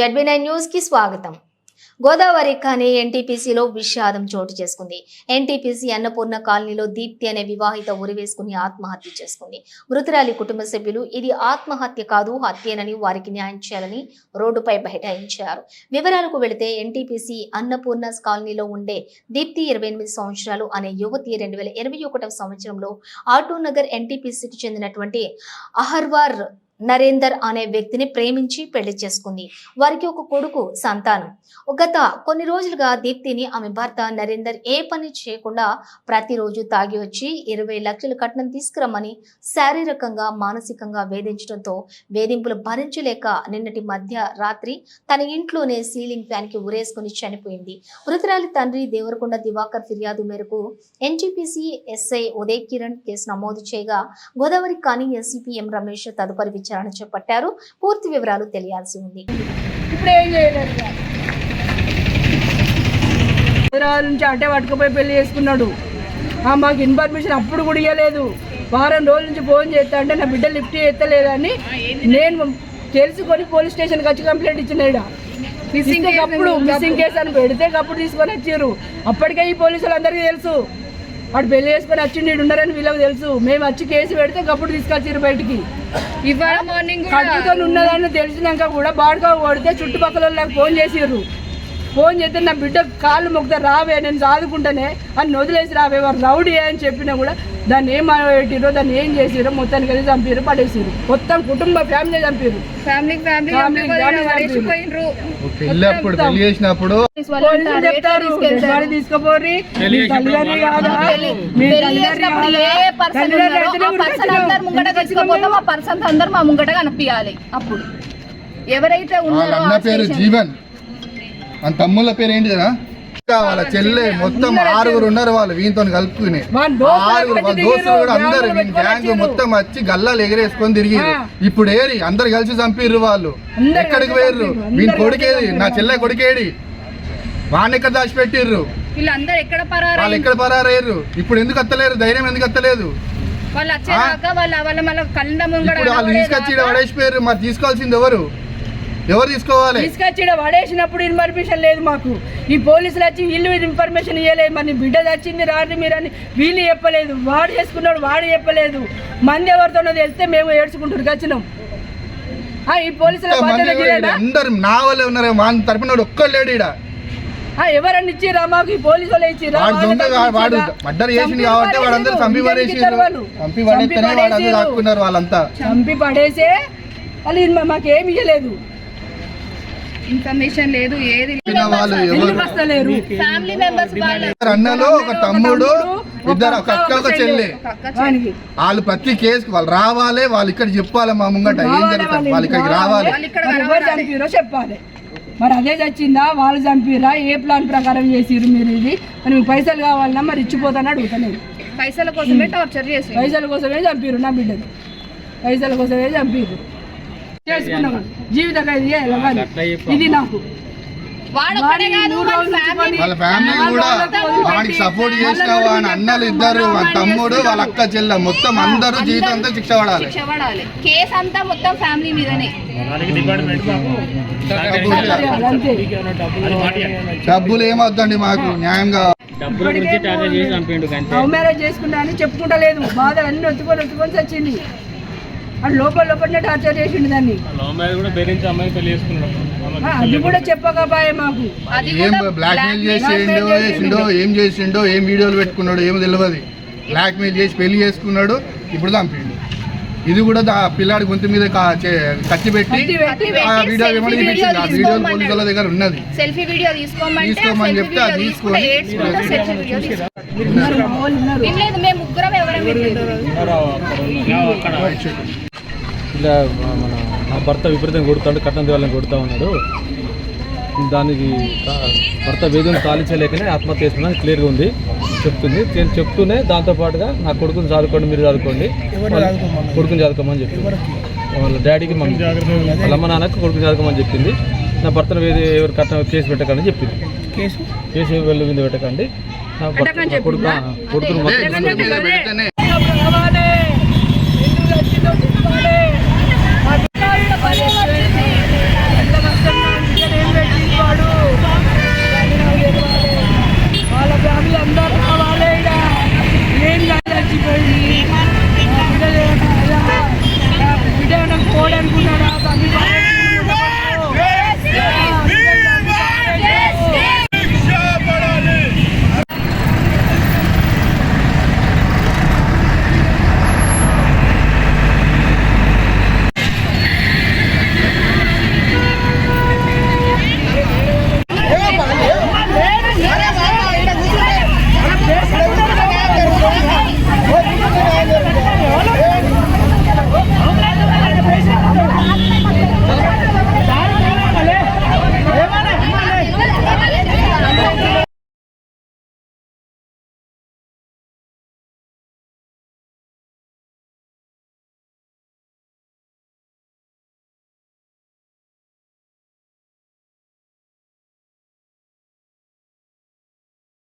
ZB nine న్యూస్కి స్వాగతం. గోదావరి కానీ ఎన్టీపీసీలో విషాదం చోటు చేసుకుంది. ఎన్టీపీసీ అన్నపూర్ణ కాలనీలో దీప్తి అనే వివాహిత ఉరివేసుకుని ఆత్మహత్య చేసుకుంది. మృతురాలి కుటుంబ సభ్యులు ఇది ఆత్మహత్య కాదు హత్యేనని వారికి న్యాయం చేయాలని రోడ్డుపై బైఠాయించారు. వివరాలకు వెళితే ఎన్టీపీసీ అన్నపూర్ణ కాలనీలో ఉండే దీప్తి ఇరవై ఎనిమిది సంవత్సరాలు అనే యువతి రెండు వేల ఇరవై ఒకటవ సంవత్సరంలో ఆటో నగర్ ఎన్టీపీసీకి చెందినటువంటి అహర్వార్ నరేందర్ అనే వ్యక్తిని ప్రేమించి పెళ్ళి చేసుకుంది. వారికి ఒక కొడుకు సంతానం. గత కొన్ని రోజులుగా దీప్తిని ఆమె భర్త నరేందర్ ఏ పని చేయకుండా ప్రతిరోజు తాగి వచ్చి ఇరవై లక్షల కట్నం తీసుకురమ్మని శారీరకంగా మానసికంగా వేధించడంతో వేధింపులు భరించలేక నిన్నటి మధ్య రాత్రి తన ఇంట్లోనే సీలింగ్ ఫ్యాన్కి ఉరేసుకుని చనిపోయింది. మృతురాలి తండ్రి దేవరకొండ దివాకర్ ఫిర్యాదు మేరకు NTPC SI Uday Kiran case నమోదు చేయగా గోదావరి కానీ ఎస్సీపీ ఎం రమేష్ తదుపరి విచారణ చేపట్టారు. పూర్తి వివరాలు తెలియాల్సి ఉంది. హైదరాబాద్ నుంచి అటే పట్టుకుపోయి పెళ్ళి చేసుకున్నాడు. ఆ, మాకు ఇన్ఫర్మేషన్ అప్పుడు కూడా ఇవ్వలేదు వారం రోజుల నుంచి ఫోన్ చేస్తా అంటే నా బిడ్డ లిఫ్ట్ చేస్తలేదని నేను తెలుసుకొని పోలీస్ స్టేషన్కి వచ్చి కంప్లైంట్ ఇచ్చిన ఈడ. ఇస్తే అప్పుడు మిస్సింగ్ కేసు అని పెడితే అప్పుడు తీసుకొని వచ్చారు అప్పటికే ఈ పోలీసులు అందరికీ తెలుసు. వాడు పెళ్ళి చేసుకొని వచ్చి నీడు ఉన్నారని వీళ్ళకి తెలుసు. మేము వచ్చి కేసు పెడితే అప్పుడు తీసుకొచ్చారు బయటికి. ఇవాళ మార్నింగ్ కట్టుతో ఉన్నదని తెలిసినాక కూడా బాడుగా కొడితే చుట్టుపక్కల ఫోన్ చేసిర్రు. ఫోన్ చేస్తే నా బిడ్డ కాళ్ళు మొక్కుతా రావే నేను సాదుకుంటానే అని వదిలేసి రావే వారు రౌడీ అని చెప్పినా కూడా దాన్ని ఏం పెట్టిరో దాన్ని ఏం చేసిరో మొత్తానికి వెళ్ళి చంపారు పడేసిరు మొత్తం కుటుంబ ఫ్యామిలీ చంపారు ఫ్యామిలీ ఫ్యామిలీ తీసుకుపోరి పర్సన్ అందరు మా ముంగట కనిపించాలి అప్పుడు ఎవరైతే ఉన్నారో అన్న పేరు జీవన్. మన తమ్ముళ్ళ పేరు ఏంటిదా ఇంకా వాళ్ళ చెల్లె మొత్తం ఆరుగురు ఉన్నారు వాళ్ళు వీనితో కలుపుకుని. ఆరుగురు వాళ్ళ దోస్తులు కూడా అందరు వీని గ్యాంగ్. మొత్తం వచ్చి గల్లాలు ఎగరేసుకొని తిరిగి. ఇప్పుడు ఏరి అందరు కలిసి చంపిర్రు వాళ్ళు. ఎక్కడికి పోయిర్రు? వీని కొడుకేది? నా చెల్లె కొడుకేడి? వాడిని ఎక్కడ దాచిపెట్టిర్రు? వీళ్ళందరూ ఎక్కడ పరారు? వాళ్ళు ఎక్కడ పరారయ్యారు? ఇప్పుడు ఎందుకు అత్తలేరు? ధైర్యం ఎందుకు అత్తలేదు? వాళ్ళు వచ్చేదాకా వాళ్ళ వాళ్ళ మళ్ళీ కళ్ళ ముంగడ ఇప్పుడు వాళ్ళు తీసుకొచ్చి పడేసిపోయారు మరి తీసుకోవాల్సింది ఎవరు? ఎవరు తీసుకోవాలి? తీసుకొచ్చి ఈడ పడేసినప్పుడు ఇన్ఫర్మేషన్ లేదు మాకు. ఈ పోలీసులు వచ్చి వీళ్ళు ఇన్ఫర్మేషన్ ఇవ్వలేదు మరి బిడ్డ రాత్రి మీరు అని వీళ్ళు చెప్పలేదు. వాడు చేసుకున్నాడు వాడు చెప్పలేదు. మంది ఎవరితోనో తెలిస్తే మేము ఏడ్చుకుంటారు వచ్చినాం ఆ, ఈ పోలీసుల? అందరు నా వాళ్ళే ఉన్నారు. వాళ్ళ తరపున వాడు ఒక్కడు లేడు ఈడ. ఆ, ఎవరన్నా ఇచ్చిరా మాకు? ఈ పోలీసు వాళ్ళు ఇచ్చిరా వాడు మర్డర్ చేసింది కాబట్టి వాళ్ళందరూ చంపి పడేసారు చంపి పడేస్తేనే వాళ్ళందరూ దాక్కున్నారు వాళ్ళంతా. చంపి పడేసే వాళ్ళు మాకేమి ఇవ్వలేదు ఇన్ఫర్మేషన్ లేదు ఏది ఫ్యామిలీ మెంబర్స్ అన్నలు ఒక తమ్ముడు ఇద్దరు ఒక అక్క ఒక చెల్లి వాళ్ళు ప్రతి కేసుకి వాళ్ళు రావాలి వాళ్ళు ఇక్కడ చెప్పాలి మా ముంగట ఏం జరుగుతుంది? వాళ్ళు ఇక్కడికి రావాలి. చెప్పాలి. మరి అదే చచ్చిందా? వాళ్ళు చంపిరా ఏ ప్లాన్ ప్రకారం చేసిర్రు మీరు ఇది? మరి మీకు పైసలు కావాలన్నా మరి ఇచ్చిపోతాను అడుగుతలేదు పైసల కోసమే టార్చర్ చేసి పైసల కోసమే చంపిరు నా బిడ్డను పైసల కోసమే చంపిరు చేసుకున్నాం జీవిత ఖైదు. ఇది నాకు. వాళ్ళ ఫ్యామిలీ కూడా వాడికి సపోర్ట్ చేసిన అన్నలు ఇద్దరు వాళ్ళ తమ్ముడు వాళ్ళ అక్క చెల్లె మొత్తం అందరూ జీవితం అంతా శిక్ష పడాలి. శిక్ష పడాలి కేసు అంతా మొత్తం ఫ్యామిలీ మీదనే. అంతే. డబ్బులు మాకు. న్యాయంగా. లవ్ మ్యారేజ్ చేసుకుంటా అని చెప్పుకుంటా లేదు బాధలు అన్ని ఒత్తుకొని ఒత్తుకొని చచ్చింది. అది లోపల లోపలనే టార్చర్ చేసిండు దాన్ని. అది కూడా చెప్పకపోయే మాకు. అది ఏం కూడా బ్లాక్ మెయిల్ చేసిండో. చేసిండో ఏం చేసిండో ఏం వీడియోలు పెట్టుకున్నాడో ఏమో తెలియదు బ్లాక్ మెయిల్ చేసి పెళ్ళి చేసుకున్నాడు ఇప్పుడు చంపిండు. ఇది కూడా దా పిల్లాడి గొంతు మీద కత్తి పెట్టి వీడియో ఏమని చూపించింది? ఆ వీడియో పోలీసుల దగ్గర ఉన్నది. సెల్ఫీ వీడియో తీసుకోమంటే తీసుకోమని చెప్తే అది తీసుకొని మేము ముగ్గురం ఇలా మన నా భర్త విపరీతం కొడుతాడు కట్నం దేవాలని కొడుతూ ఉన్నాడు. దానికి భర్త వేదన తాలించలేకనే ఆత్మహత్య చేసుకున్నాను క్లియర్గా ఉంది. చెప్తుంది. నేను చెప్తూనే దాంతోపాటుగా నా కొడుకుని చదువుకోండి మీరు చదువుకోండి కొడుకుని చదువుకోమని చెప్పింది. వాళ్ళ డాడీకి మమ్మీ. వాళ్ళ అమ్మ నాన్నకి కొడుకుని చదువుకోమని చెప్పింది. నా భర్తను వేరే ఎవరు కట్నం కేసు పెట్టకండి చెప్పింది. కేసు? కేసు వెళ్ళి మీద పెట్టకండి. నా భర్త- కొడుకు కొడుకుని